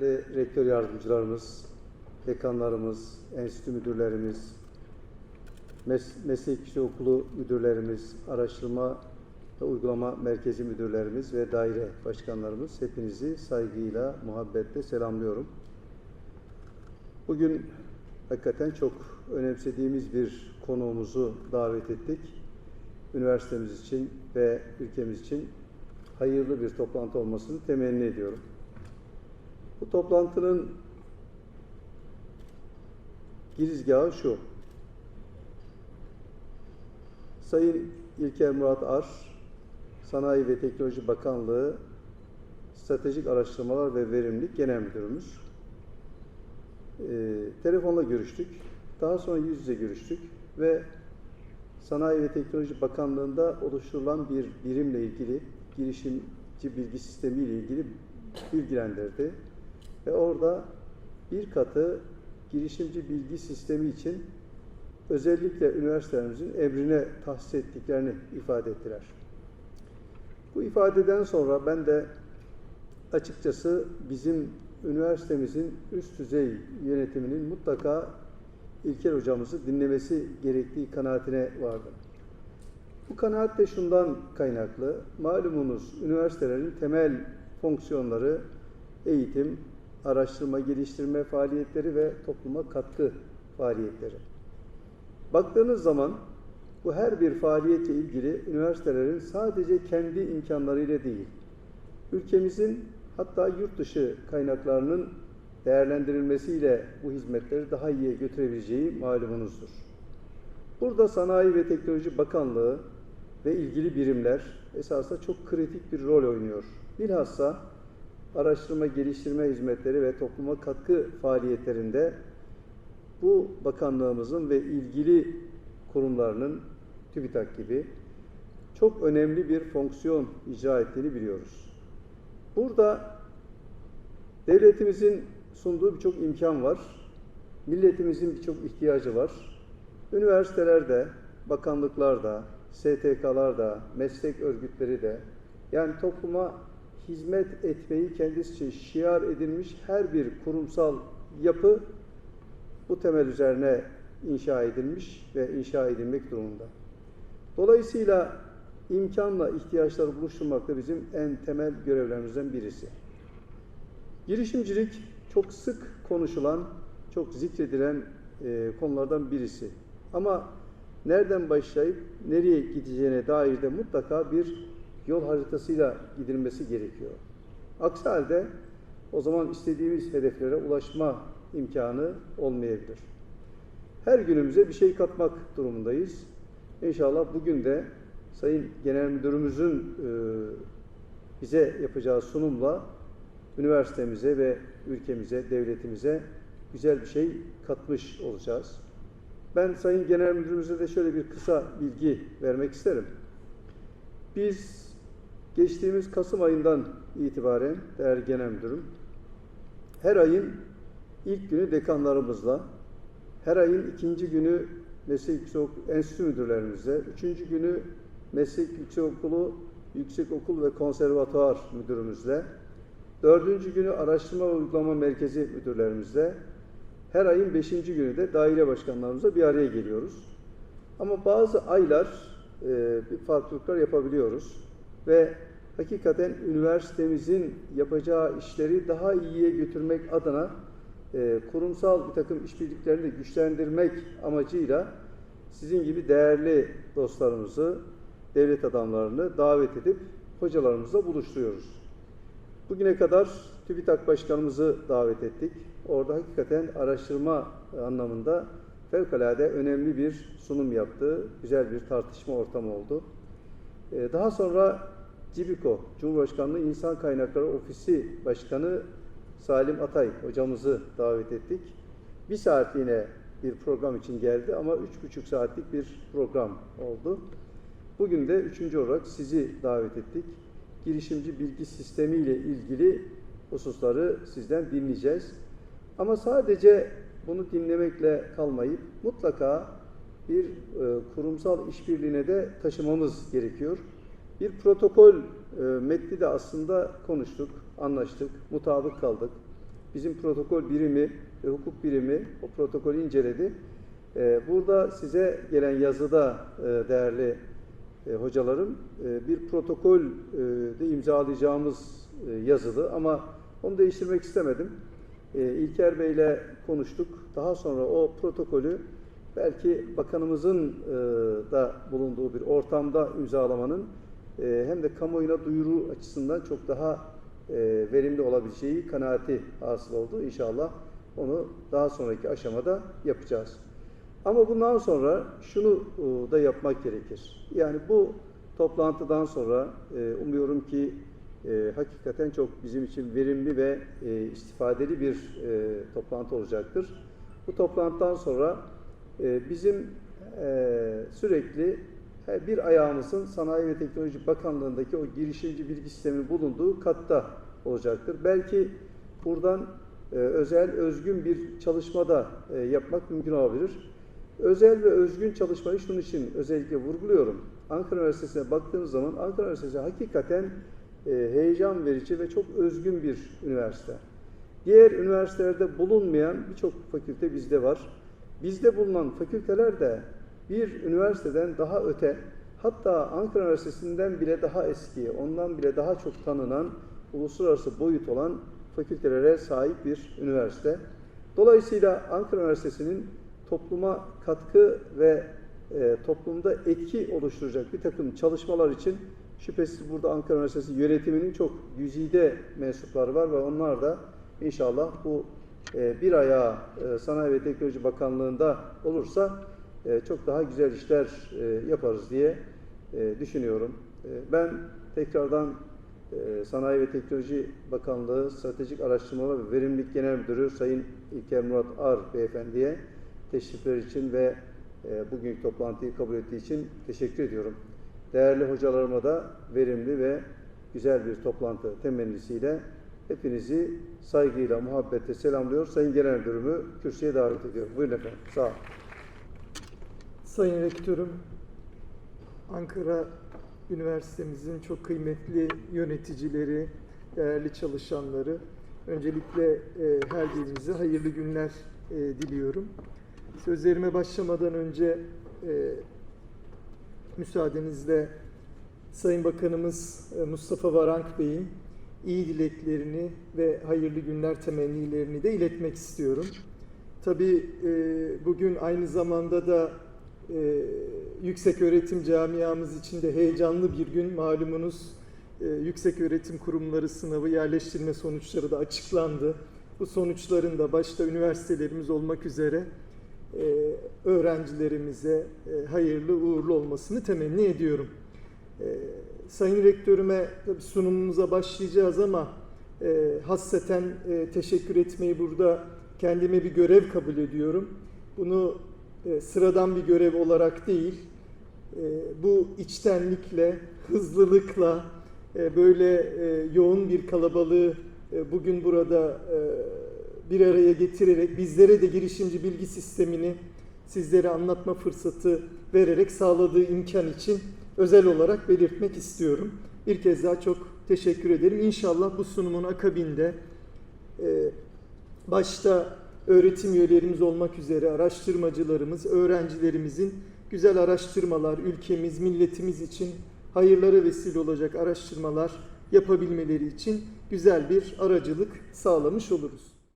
Değerli rektör yardımcılarımız, dekanlarımız, enstitü müdürlerimiz, mes meslek yüksekokulu müdürlerimiz, araştırma ve uygulama merkezi müdürlerimiz ve daire başkanlarımız hepinizi saygıyla, muhabbetle selamlıyorum. Bugün hakikaten çok önemsediğimiz bir konuğumuzu davet ettik. Üniversitemiz için ve ülkemiz için hayırlı bir toplantı olmasını temenni ediyorum. Bu toplantının girizgahı şu. Sayın İlker Murat Ar, Sanayi ve Teknoloji Bakanlığı Stratejik Araştırmalar ve Verimlilik Genel Müdürümüz. Ee, telefonla görüştük. Daha sonra yüz yüze görüştük ve Sanayi ve Teknoloji Bakanlığı'nda oluşturulan bir birimle ilgili girişimci bilgi sistemi ile ilgili bilgilendirdi. Ve orada bir katı girişimci bilgi sistemi için özellikle üniversitelerimizin emrine tahsis ettiklerini ifade ettiler. Bu ifadeden sonra ben de açıkçası bizim üniversitemizin üst düzey yönetiminin mutlaka İlker hocamızı dinlemesi gerektiği kanaatine vardım. Bu kanaat de şundan kaynaklı. Malumunuz üniversitelerin temel fonksiyonları eğitim, araştırma, geliştirme faaliyetleri ve topluma katkı faaliyetleri. Baktığınız zaman bu her bir faaliyetle ilgili üniversitelerin sadece kendi imkanlarıyla değil, ülkemizin hatta yurt dışı kaynaklarının değerlendirilmesiyle bu hizmetleri daha iyiye götürebileceği malumunuzdur. Burada Sanayi ve Teknoloji Bakanlığı ve ilgili birimler esasında çok kritik bir rol oynuyor. Bilhassa araştırma, geliştirme hizmetleri ve topluma katkı faaliyetlerinde bu bakanlığımızın ve ilgili kurumlarının TÜBİTAK gibi çok önemli bir fonksiyon icra ettiğini biliyoruz. Burada devletimizin sunduğu birçok imkan var. Milletimizin birçok ihtiyacı var. Üniversitelerde, bakanlıklarda, STK'larda, meslek örgütleri de yani topluma hizmet etmeyi kendisi şiar edilmiş her bir kurumsal yapı bu temel üzerine inşa edilmiş ve inşa edilmek durumunda. Dolayısıyla imkanla ihtiyaçları buluşturmak da bizim en temel görevlerimizden birisi. Girişimcilik çok sık konuşulan, çok zikredilen e, konulardan birisi. Ama nereden başlayıp nereye gideceğine dair de mutlaka bir yol haritasıyla gidilmesi gerekiyor. Aksi halde o zaman istediğimiz hedeflere ulaşma imkanı olmayabilir. Her günümüze bir şey katmak durumundayız. İnşallah bugün de Sayın Genel Müdürümüzün e, bize yapacağı sunumla üniversitemize ve ülkemize, devletimize güzel bir şey katmış olacağız. Ben Sayın Genel Müdürümüze de şöyle bir kısa bilgi vermek isterim. Biz geçtiğimiz Kasım ayından itibaren değerli Genel Müdürüm, her ayın ilk günü dekanlarımızla, her ayın ikinci günü meslek yüksek enstitü müdürlerimizle, üçüncü günü meslek yüksekokulu, yüksekokul ve konservatuar müdürümüzle, dördüncü günü araştırma ve uygulama merkezi müdürlerimizle, her ayın beşinci günü de daire başkanlarımızla bir araya geliyoruz. Ama bazı aylar e, bir farklılıklar yapabiliyoruz ve hakikaten üniversitemizin yapacağı işleri daha iyiye götürmek adına e, kurumsal bir takım işbirliklerini güçlendirmek amacıyla sizin gibi değerli dostlarımızı, devlet adamlarını davet edip hocalarımızla buluşturuyoruz. Bugüne kadar TÜBİTAK Başkanımızı davet ettik. Orada hakikaten araştırma anlamında fevkalade önemli bir sunum yaptı. Güzel bir tartışma ortamı oldu. Daha sonra CİBİKO, Cumhurbaşkanlığı İnsan Kaynakları Ofisi Başkanı Salim Atay hocamızı davet ettik. Bir saatliğine bir program için geldi ama üç buçuk saatlik bir program oldu. Bugün de üçüncü olarak sizi davet ettik. Girişimci bilgi sistemi ile ilgili hususları sizden dinleyeceğiz. Ama sadece bunu dinlemekle kalmayıp mutlaka bir e, kurumsal işbirliğine de taşımamız gerekiyor. Bir protokol e, metni de aslında konuştuk, anlaştık, mutabık kaldık. bizim protokol birimi ve hukuk birimi o protokolü inceledi. E, burada size gelen yazıda e, değerli e, hocalarım e, bir protokol e, de imzalayacağımız e, yazılı ama onu değiştirmek istemedim. E, İlker Bey'le konuştuk. Daha sonra o protokolü belki bakanımızın e, da bulunduğu bir ortamda imzalamanın e, hem de kamuoyuna duyuru açısından çok daha e, verimli olabileceği kanaati hasıl oldu. İnşallah onu daha sonraki aşamada yapacağız. Ama bundan sonra şunu e, da yapmak gerekir. Yani bu toplantıdan sonra e, umuyorum ki hakikaten çok bizim için verimli ve istifadeli bir toplantı olacaktır. Bu toplantıdan sonra bizim sürekli bir ayağımızın Sanayi ve Teknoloji Bakanlığı'ndaki o girişimci bilgi sistemi bulunduğu katta olacaktır. Belki buradan e, özel, özgün bir çalışma da e, yapmak mümkün olabilir. Özel ve özgün çalışmayı şunun için özellikle vurguluyorum. Ankara Üniversitesi'ne baktığımız zaman Ankara Üniversitesi hakikaten e, heyecan verici ve çok özgün bir üniversite. Diğer üniversitelerde bulunmayan birçok fakülte bizde var. Bizde bulunan fakülteler de bir üniversiteden daha öte, hatta Ankara Üniversitesi'nden bile daha eski, ondan bile daha çok tanınan, uluslararası boyut olan fakültelere sahip bir üniversite. Dolayısıyla Ankara Üniversitesi'nin topluma katkı ve e, toplumda etki oluşturacak bir takım çalışmalar için şüphesiz burada Ankara Üniversitesi yönetiminin çok güzide mensupları var ve onlar da inşallah bu e, bir ayağı e, Sanayi ve Teknoloji Bakanlığı'nda olursa e, çok daha güzel işler e, yaparız diye e, düşünüyorum. Ben tekrardan Sanayi ve Teknoloji Bakanlığı Stratejik Araştırmalar ve Verimlilik Genel Müdürü Sayın İlker Murat Ar Beyefendi'ye teşrifler için ve bugünkü toplantıyı kabul ettiği için teşekkür ediyorum. Değerli hocalarıma da verimli ve güzel bir toplantı temennisiyle hepinizi saygıyla, muhabbetle selamlıyor. Sayın Genel Müdürümü kürsüye davet ediyorum. Buyurun efendim. Sağ olun. Sayın Rektörüm, Ankara Üniversitemizin çok kıymetli yöneticileri, değerli çalışanları, öncelikle e, her birinize hayırlı günler e, diliyorum. Sözlerime başlamadan önce e, müsaadenizle Sayın Bakanımız Mustafa Varank Bey'in iyi dileklerini ve hayırlı günler temennilerini de iletmek istiyorum. Tabii bugün aynı zamanda da e, yüksek öğretim camiamız için de heyecanlı bir gün. Malumunuz e, yüksek öğretim kurumları sınavı yerleştirme sonuçları da açıklandı. Bu sonuçların da başta üniversitelerimiz olmak üzere e, öğrencilerimize e, hayırlı uğurlu olmasını temenni ediyorum. E, Sayın Rektörüme tabii sunumumuza başlayacağız ama e, hasreten e, teşekkür etmeyi burada kendime bir görev kabul ediyorum. Bunu e, sıradan bir görev olarak değil, e, bu içtenlikle, hızlılıkla, e, böyle yoğun bir kalabalığı bugün burada bir araya getirerek bizlere de girişimci bilgi sistemini sizlere anlatma fırsatı vererek sağladığı imkan için özel olarak belirtmek istiyorum. Bir kez daha çok teşekkür ederim. İnşallah bu sunumun akabinde başta öğretim üyelerimiz olmak üzere araştırmacılarımız, öğrencilerimizin güzel araştırmalar, ülkemiz, milletimiz için hayırlara vesile olacak araştırmalar yapabilmeleri için güzel bir aracılık sağlamış oluruz.